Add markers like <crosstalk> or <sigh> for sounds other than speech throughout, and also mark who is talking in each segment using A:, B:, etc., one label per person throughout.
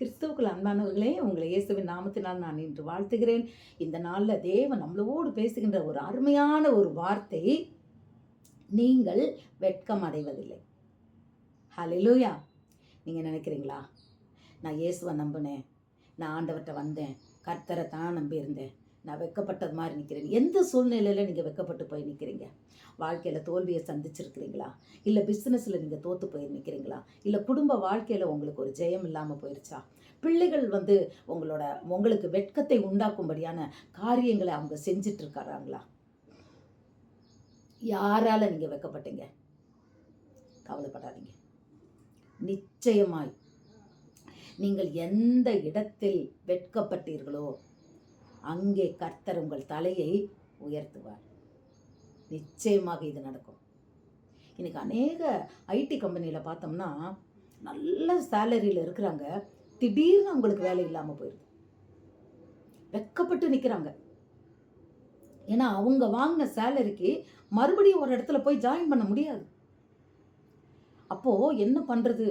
A: கிறிஸ்துவுக்குள் அன்பானவர்களே உங்களை இயேசுவின் நாமத்தினால் நான் இன்று வாழ்த்துகிறேன். இந்த நாளில் தேவன் நம்மளோடு பேசுகின்ற ஒரு அருமையான ஒரு வார்த்தை நீங்கள் வெட்கம் அடைவதில்லை. ஹலிலூயா நீங்கள் நினைக்கிறீங்களா? நான் இயேசுவை நம்பினேன். நான் ஆண்டவர்கிட்ட வந்தேன். கர்த்தரை தான் நம்பியிருந்தேன். நான் வெட்கப்பட்டது மாதிரி நிற்கிறேன் எந்த சூழ்நிலையில் நீங்கள் வெட்கப்பட்டு போய் நிற்கிறீங்க வாழ்க்கையில் தோல்வியை சந்திச்சிருக்கிறீங்களா? இல்லை பிஸ்னஸில் நீங்கள் தோற்று போய் நிற்கிறீங்களா இல்லை குடும்ப வாழ்க்கையில் உங்களுக்கு ஒரு ஜெயம் இல்லாமல் போயிருச்சா? பிள்ளைகள் வந்து உங்களோட உங்களுக்கு வெட்கத்தை உண்டாக்கும்படியான காரியங்களை அவங்க செஞ்சிட்ருக்காராங்களா? யாரால் நீங்கள் வெக்கப்பட்டீங்க? கவலைப்படாதீங்க. நிச்சயமாய் நீங்கள் எந்த இடத்தில் வெட்கப்பட்டீர்களோ அங்கே கர்த்தர் உங்கள் தலையை உயர்த்துவார். நிச்சயமாக இது நடக்கும். இன்றைக்கி அநேக ஐடி கம்பெனியில் பார்த்தோம்னா நல்ல சேலரியில் இருக்கிறாங்க. திடீர்னு அவங்களுக்கு வேலை இல்லாமல் போயிடுது வெக்கப்பட்டு நிற்கிறாங்க ஏன்னா அவங்க வாங்கின சேலரிக்கு மறுபடியும் ஒரு இடத்துல போய் ஜாயின் பண்ண முடியாது. அப்போது என்ன பண்ணுறது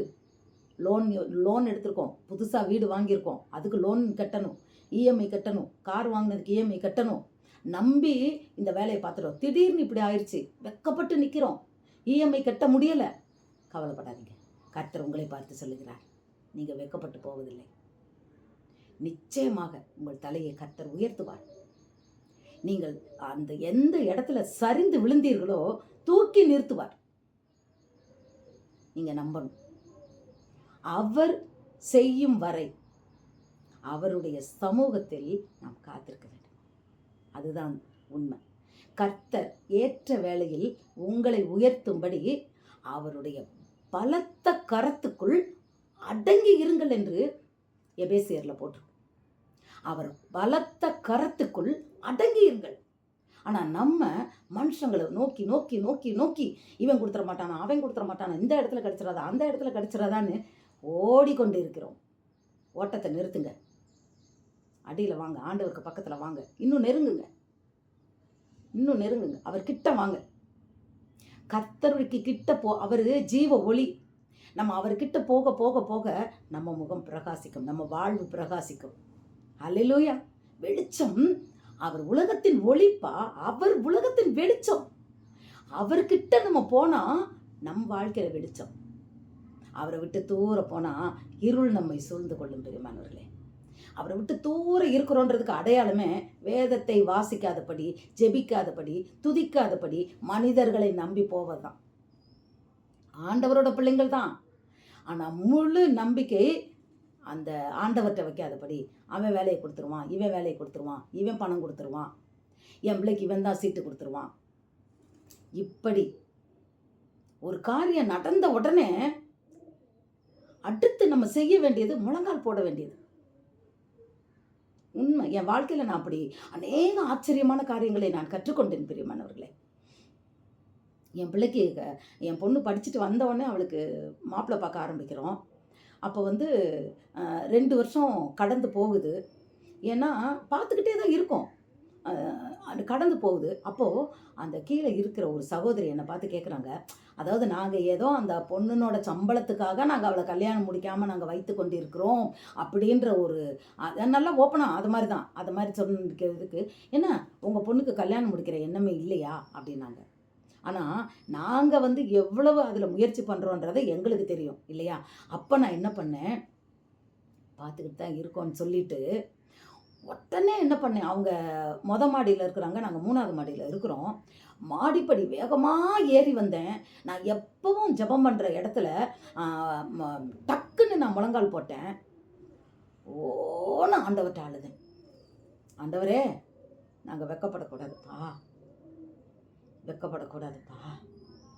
A: லோன் லோன் எடுத்திருக்கோம். புதுசாக வீடு வாங்கியிருக்கோம். அதுக்கு லோன் கட்டணும். இஎம்ஐ கட்டணும். கார் வாங்கினதுக்கு இஎம்ஐ கட்டணும். நம்பி இந்த வேலையை பார்த்துட்டோம். திடீர்னு இப்படி ஆயிடுச்சு. வெக்கப்பட்டு நிற்கிறோம் இஎம்ஐ கட்ட முடியலை. கவலைப்படாதீங்க. கர்த்தர் உங்களை பார்த்து சொல்லுகிறார். நீங்கள் வெக்கப்பட்டு போவதில்லை. நிச்சயமாக உங்கள் தலையை கர்த்தர் உயர்த்துவார். நீங்கள் அந்த எந்த இடத்துல சரிந்து விழுந்தீர்களோ தூக்கி நிறுத்துவார். நீங்கள் நம்பணும். அவர் செய்யும் வரை அவருடைய சமூகத்தில் நாம் காத்திருக்க வேண்டும். அதுதான் உண்மை. கர்த்தர் ஏற்ற வேளையில் உங்களை உயர்த்தும்படி அவருடைய பலத்த கரத்துக்குள் அடங்கி இருங்கள் என்று எபேசியரில் போட்டிருக்கு. அவர் பலத்த கரத்துக்குள் அடங்கி இருங்கள். ஆனால் நம்ம மனுஷங்களை நோக்கி நோக்கி நோக்கி நோக்கி இவன் கொடுத்துட மாட்டானா அவன் கொடுத்துட மாட்டானா இந்த இடத்துல கிடச்சிடாதா அந்த இடத்துல கிடச்சிடாதான்னு ஓடிக்கொண்டு இருக்கிறோம் ஓட்டத்தை நிறுத்துங்க. அடியில் வாங்க ஆண்டவருக்கு பக்கத்தில் வாங்க. இன்னும் நெருங்குங்க. இன்னும் நெருங்குங்க. அவர் கிட்ட வாங்க. கர்த்தருக்கு கிட்ட போ அவர் ஜீவ ஒளி. நம்ம அவர்கிட்ட போக போக போக நம்ம முகம் பிரகாசிக்கும். நம்ம வாழ்வு பிரகாசிக்கும். அல்லேலூயா வெளிச்சம் அவர் உலகத்தின் ஒளிப்பா அவர் உலகத்தின் வெளிச்சம். அவர்கிட்ட நம்ம போனால் நம் வாழ்க்கையில் வெளிச்சம். அவரை விட்டு தூர போனால் இருள் நம்மை சூழ்ந்து கொள்ளும் பெருமானவர்களே. அவரை விட்டு தூரம் இருக்கிறோன்றதுக்கு அடையாளமே வேதத்தை வாசிக்காதபடி ஜெபிக்காதபடி துதிக்காதபடி மனிதர்களை நம்பி போவதுதான். ஆண்டவரோட பிள்ளைங்கள் தான். ஆனால் முழு நம்பிக்கை அந்த ஆண்டவர்கிட்ட வைக்காதபடி அவன் வேலையை கொடுத்துருவான் இவன் வேலையை கொடுத்துருவான் இவன் பணம் கொடுத்துருவான் என் பிள்ளைக்கு இவன் தான் சீட்டு கொடுத்துருவான். இப்படி ஒரு காரியம் நடந்த உடனே அடுத்து நம்ம செய்ய வேண்டியது முழங்கால் போட வேண்டியது. உண்மை. என் வாழ்க்கையில் நான் அப்படி அநேக ஆச்சரியமான காரியங்களை நான் கற்றுக்கொண்டேன் பிரியமானவர்களே. என் பிள்ளைக்கு என் பொண்ணு படிச்சுட்டு வந்தவொடனே அவளுக்கு மாப்பிள்ளை பார்க்க ஆரம்பிக்கிறோம். அப்போ வந்து ரெண்டு வருஷம் கடந்து போகுது. ஏன்னா பார்த்துக்கிட்டே தான் இருக்கோம். அது கடந்து போகுது. அப்போது அந்த கீழே இருக்கிற ஒரு சகோதரி என்னை பார்த்து கேட்குறாங்க அதாவது நாங்கள் ஏதோ அந்த பொண்ணுனோட சம்பளத்துக்காக நாங்கள் அவளை கல்யாணம் முடிக்காமல் நாங்கள் வைத்து கொண்டு இருக்கிறோம் அப்படின்ற ஒரு நல்லா ஓப்பனாக அது மாதிரி தான் அது மாதிரி சொன்னதுக்கு என்ன உங்கள் பொண்ணுக்கு கல்யாணம் முடிக்கிற எண்ணமே இல்லையா? அப்படின்னாங்க. ஆனால் நாங்கள் வந்து எவ்வளவு அதில் முயற்சி பண்ணுறோன்றதை எங்களுக்கு தெரியும் இல்லையா? அப்போ நான் என்ன பண்ணேன் பார்த்துக்கிட்டு தான் இருக்கோன்னு சொல்லிட்டு உடனே என்ன பண்ணேன்? அவங்க மொத மாடியில் இருக்கிறாங்க. நாங்கள் மூணாவது மாடியில் இருக்கிறோம். மாடிப்படி வேகமாக ஏறி வந்தேன். நான் எப்பவும் ஜெபம் பண்ணுற இடத்துல ம- டக்குன்னு நான் முழங்கால் போட்டேன். ஓன்னு ஆண்டவர்கிட்ட அழுதேன். ஆண்டவரே நாங்கள் வெக்கப்படக்கூடாதுப்பா. வெக்கப்படக்கூடாதுப்பா.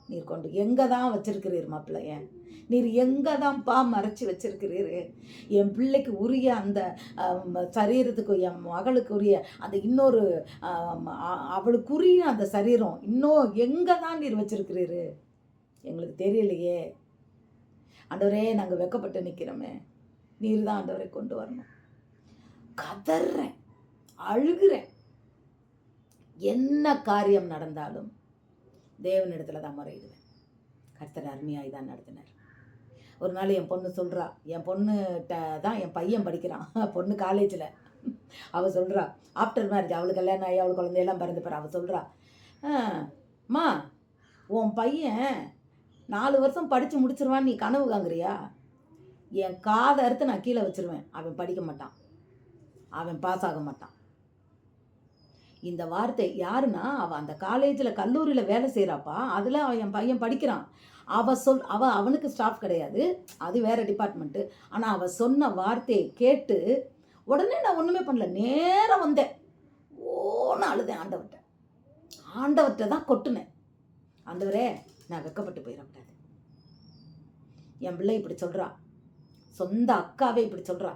A: நீர் கொண்டு எங்கே தான் வச்சிருக்கிறீர் மாப்பிள்ளைய? நீர் எங்கே தான்ப்பா மறைச்சி வச்சிருக்கிறீர்? என் பிள்ளைக்கு உரிய அந்த சரீரத்துக்கு என் மகளுக்கு உரிய அந்த இன்னொரு அவளுக்குரிய அந்த சரீரம் இன்னும் எங்கே தான் நீர் வச்சிருக்கிறீரு? எங்களுக்கு தெரியலையே. ஆண்டவரே நாங்கள் வெக்கப்பட்டு நிற்கிறோமே நீர் தான் ஆண்டவரை கொண்டு வரணும். கதறேன் அழுகிறேன். என்ன காரியம் நடந்தாலும் தேவனிடத்துல தான் முறையிடுவேன். கர்த்தர் அருமையாக தான் நடத்தினார். ஒரு நாள் என் பொண்ணு சொல்கிறா என் பொண்ணு தான் என் பையன் படிக்கிறான். <laughs> பொண்ணு காலேஜில் அவள் சொல்கிறா ஆஃப்டர் மேரேஜ் அவளுக்கு கல்யாணம் ஆகி அவள் குழந்தையெல்லாம் பிறந்து போகிற அவள் சொல்கிறா அம்மா உன் பையன் நாலு வருஷம் படித்து முடிச்சிருவான் நீ கனவு காங்குறியா என் காதை அறுத்து நான் கீழே வச்சிருவேன். அவன் படிக்க மாட்டான். அவன் பாஸ் ஆக மாட்டான். இந்த வார்த்தை யாருன்னா அவள் அந்த காலேஜில் கல்லூரியில் வேலை செய்கிறாப்பா அதில் அவன் என் பையன் படிக்கிறான். அவள் சொல் அவள் அவனுக்கு ஸ்டாஃப் கிடையாது. அது வேறு டிபார்ட்மெண்ட்டு ஆனால் அவள் சொன்ன வார்த்தையை கேட்டு உடனே நான் ஒன்றுமே பண்ணல. நேராக வந்தேன். ஓன்னு அழுதேன் ஆண்டவர்கிட்ட ஆண்டவர்கிட்ட தான் கொட்டுனேன். ஆண்டவரே நான் வெக்கப்பட்டு போயிடக்கூடாது என் பிள்ளை இப்படி சொல்கிறா சொந்த அக்காவே இப்படி சொல்கிறா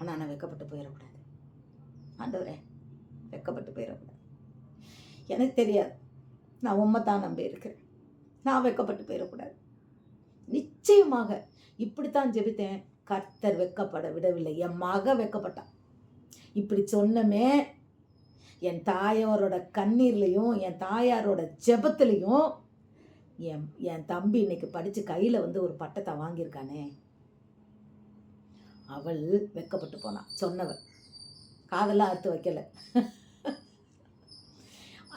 A: ஆனால் நான் வெக்கப்பட்டு போயிடக்கூடாது ஆண்டவரே வெக்கப்பட்டு போயிடக்கூடாது எனக்கு தெரியாது. நான் உண்மை தான் நம்பி இருக்கிறேன் நான் வெக்கப்பட்டு போயிடக்கூடாது நிச்சயமாக இப்படித்தான் ஜெபித்தேன். கர்த்தர் வெக்கப்பட விடவில்லை. என் மக வெக்கப்பட்டான். இப்படி சொன்னமே என் தாயாரோட கண்ணீர்லையும் என் தாயாரோட ஜெபத்துலையும் என் என் தம்பி இன்னைக்கு படித்து கையில் வந்து ஒரு பட்டத்தை வாங்கியிருக்கானே. அவள் வெக்கப்பட்டு போனான். சொன்னவள். காதெல்லாம் அறுத்து வைக்கல.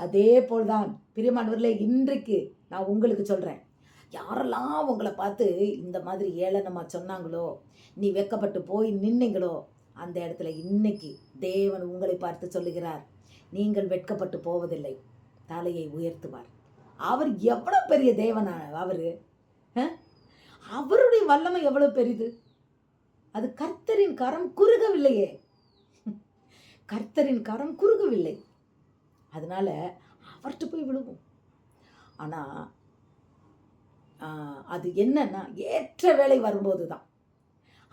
A: அதே போல்தான் பிரியமானவர்களே இன்றைக்கு நான் உங்களுக்கு சொல்கிறேன் யாரெல்லாம் உங்களை பார்த்து இந்த மாதிரி ஏளனமாக சொன்னாங்களோ நீ வெக்கப்பட்டு போய் நின்னீங்களோ அந்த இடத்துல இன்னைக்கு தேவன் உங்களை பார்த்து சொல்லுகிறார். நீங்கள் வெட்கப்பட்டு போவதில்லை. தலையை உயர்த்துவார். அவர் எவ்வளோ பெரிய தேவனா அவர்? அவருடைய வல்லமை எவ்வளோ பெரிது? அது கர்த்தரின் கரம் குறுகவில்லையே. கர்த்தரின் கரம் குறுகவில்லை. அதனால் அவர்கிட்ட போய் விழுவோம் ஆனால் அது என்னன்னா ஏற்ற வேலை வரும்போது தான்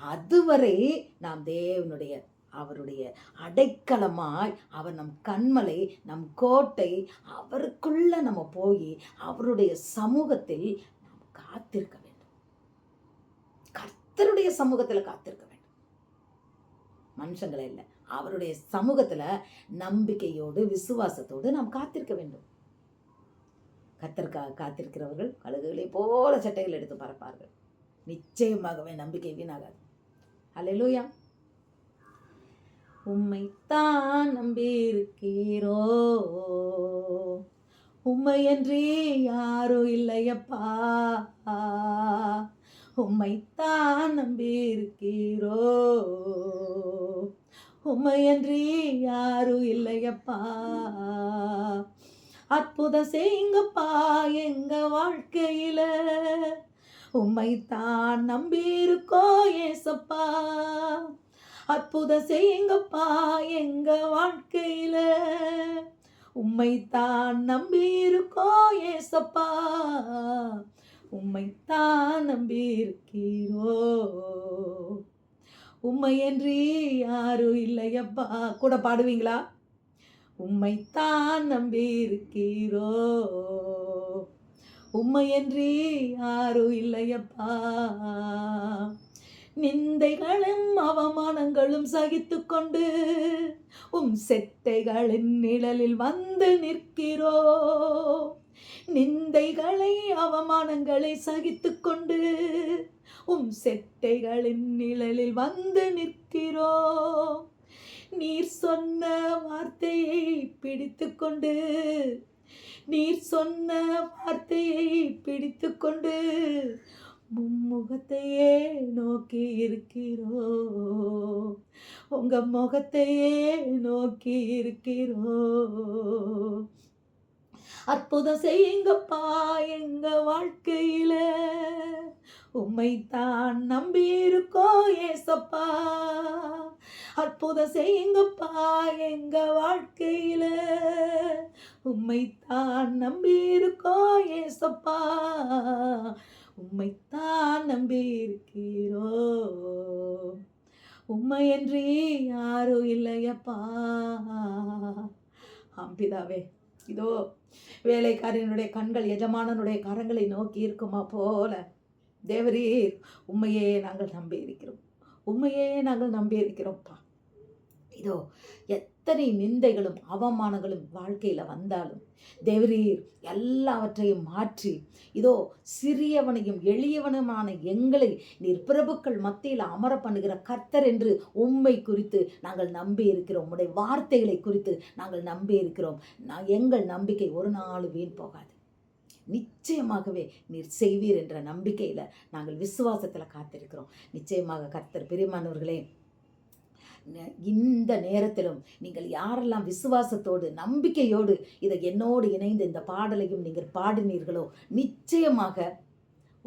A: அதுவரை நாம் தேவனுடைய அவருடைய அடைக்கலமாய் அவர் நம் கண்மலை நம் கோட்டை அவருக்குள்ள நம்ம போய் அவருடைய சமூகத்தில் நாம் காத்திருக்க வேண்டும். கர்த்தருடைய சமூகத்தில் காத்திருக்க வேண்டும். மனுஷங்களை இல்லை. அவருடைய சமூகத்தில் நம்பிக்கையோடு விசுவாசத்தோடு நாம் காத்திருக்க வேண்டும். கத்தற்காக காத்திருக்கிறவர்கள் கழுகுகளை போல சட்டைகள் எடுத்து பறப்பார்கள். நிச்சயமாகவே நம்பிக்கை வீணாகாது. அல்லேலூயா உம்மைத்தான் நம்பியிருக்கிறோ உம்மையன்றி யாரும் இல்லையப்பா. உம்மைத்தான் நம்பியிருக்கிறோ உம்மையன்றி யாரும் இல்லையப்பா. அற்புதம் செய்யுங்கப்பா எங்க வாழ்க்கையில? உம்மைத்தான் நம்பியிருக்கோ ஏசப்பா. அற்புதம் செய்யுங்கப்பா எங்க வாழ்க்கையில? உம்மைத்தான் நம்பியிருக்கோ ஏசப்பா. உம்மைத்தான் நம்பியிருக்கிறோ. உம்மையன்றி யாரும் இல்லையப்பா. கூட பாடுவீங்களா? உம்மைத்தான் உம்மை உம்மையன்றி யாரும் இல்லையப்பா. நிந்தைகளும் அவமானங்களும் சகித்து கொண்டு உம் செத்தைகளின் நிழலில் வந்து நிற்கிறோ. நிந்தைகளை அவமானங்களை சகித்து கொண்டு உம் செட்டைகளின் நிழலில் வந்து நிற்கிறோ? நீர் சொன்ன வார்த்தையை பிடித்து கொண்டு நீர் சொன்ன வார்த்தையை பிடித்து கொண்டு மும்முகத்தையே நோக்கி இருக்கிறோ? உங்க முகத்தையே நோக்கி இருக்கிறோ? அற்புதம் செய்யுங்கப்பா எங்க வாழ்க்கையில. உம்மைத்தான் நம்பி இருக்கோ ஏசப்பா. அற்புதம் செய்யுங்கப்பா எங்க வாழ்க்கையில. உம்மைத்தான் நம்பி இருக்கோ ஏசப்பா. உம்மைத்தான் நம்பி இருக்கிறோ உண்மையன்றி யாரும் இல்லையப்பா. ஆம்பிதாவே இதோ வேலைக்காரனுடைய கண்கள் எஜமானனுடைய கரங்களை நோக்கி இருக்குமா போல. தேவரீர் உண்மையே நாங்கள் நம்பி இருக்கிறோம் உண்மையே நாங்கள் நம்பி இருக்கிறோம்ப்பா இதோ எத்தனை நிந்தைகளும் அவமானங்களும் வாழ்க்கையில் வந்தாலும் தேவரீர் எல்லாவற்றையும் மாற்றி இதோ சிறியவனையும் எளியவனுமான எங்களை நீர் பிரபுக்கள் மத்தியில் அமர பண்ணுகிற கர்த்தர் என்று உம்மை குறித்து நாங்கள் நம்பி இருக்கிறோம். உடைய வார்த்தைகளை குறித்து நாங்கள் நம்பி இருக்கிறோம். நான் எங்கள் நம்பிக்கை ஒரு நாள் வீண் போகாது. நிச்சயமாகவே நீர் செய்வீர் என்ற நம்பிக்கையில் நாங்கள் விசுவாசத்தில் காத்திருக்கிறோம். நிச்சயமாக கர்த்தர் பெரியமானவர்களே இந்த நேரத்திலும் நீங்கள் யாரெல்லாம் விசுவாசத்தோடு நம்பிக்கையோடு இதை என்னோடு இணைந்து இந்த பாடலையும் நீங்கள் பாடினீர்களோ நிச்சயமாக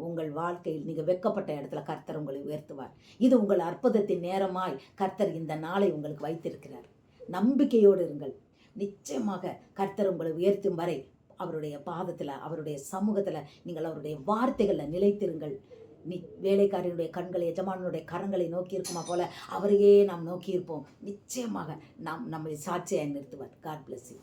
A: உங்கள் வாழ்க்கையில் நீங்கள் வெட்கப்பட்ட இடத்துல கர்த்தர் உங்களை உயர்த்துவார். இது உங்கள் அற்புதத்தின் நேரமாய் கர்த்தர் இந்த நாளை உங்களுக்கு வைத்திருக்கிறார். நம்பிக்கையோடு இருங்கள். நிச்சயமாக கர்த்தர் உங்களை உயர்த்தும் வரை அவருடைய பாதத்தில் அவருடைய சமூகத்தில் நீங்கள் அவருடைய வார்த்தைகளில் நிலைத்திருங்கள். நி வேலைக்காரனுடைய கண்கள் எஜமானனுடைய கரங்களை நோக்கி இருக்குமா போல அவரையே நாம் நோக்கியிருப்போம். நிச்சயமாக நாம் நம்மை சாட்சியாக நிறுத்துவார். God bless you